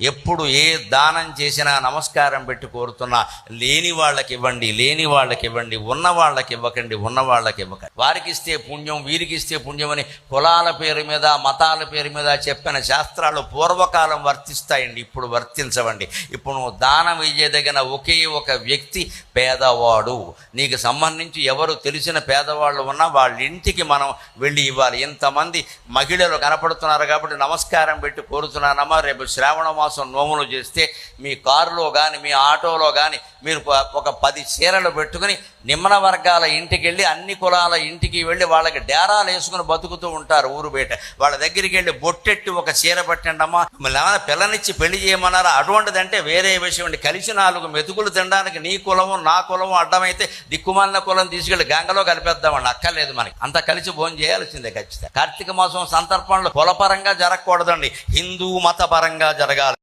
ఎప్పుడు ఏ దానం చేసినా నమస్కారం పెట్టి కోరుతున్నా లేని వాళ్ళకి ఇవ్వండి లేని వాళ్ళకి ఇవ్వండి ఉన్న వాళ్ళకి ఇవ్వకండి ఉన్న వాళ్ళకి ఇవ్వకండి. వారికి ఇస్తే పుణ్యం వీరికి ఇస్తే పుణ్యం అని కులాల పేరు మీద మతాల పేరు మీద చెప్పిన శాస్త్రాలు పూర్వకాలం వర్తిస్తాయండి ఇప్పుడు వర్తించవండి. ఇప్పుడు నువ్వు దానం ఇయ్యదగిన ఒకే ఒక వ్యక్తి పేదవాడు. నీకు సంబంధించి ఎవరు తెలిసిన పేదవాళ్ళు ఉన్నా వాళ్ళ ఇంటికి మనం వెళ్ళి ఇవ్వాలి. ఇంతమంది మహిళలు కనపడుతున్నారు కాబట్టి నమస్కారం పెట్టి కోరుతున్నానమ్మా రేపు శ్రావణ మాసం నోములు చేస్తే మీ కారులో కానీ మీ ఆటోలో కానీ మీరు ప- ఒక పది చీరలు పెట్టుకుని నిమ్మన వర్గాల ఇంటికి వెళ్ళి అన్ని కులాల ఇంటికి వెళ్ళి వాళ్ళకి డేరాలు వేసుకుని బతుకుతూ ఉంటారు ఊరు బయట. వాళ్ళ దగ్గరికి వెళ్ళి బొట్టెట్టి ఒక చీర పట్టండమ్మా అమ్మా. పిల్లనిచ్చి పెళ్ళి చేయమన్నారా? అటువంటిదంటే వేరే విషయం అండి. కలిసి నాలుగు మెతుకులు తినడానికి నీ కులము నా కులము అడ్డమైతే దిక్కుమాలిన కులం తీసుకెళ్ళి గంగలో కలిపేద్దామండి. అక్కర్లేదు మనకి. అంత కలిసి భోజనం చేయాల్సిందే ఖచ్చితంగా. కార్తీక మాసం సందర్భంలో కులపరంగా జరగకూడదండి. హిందూ మతపరంగా జరగాలి.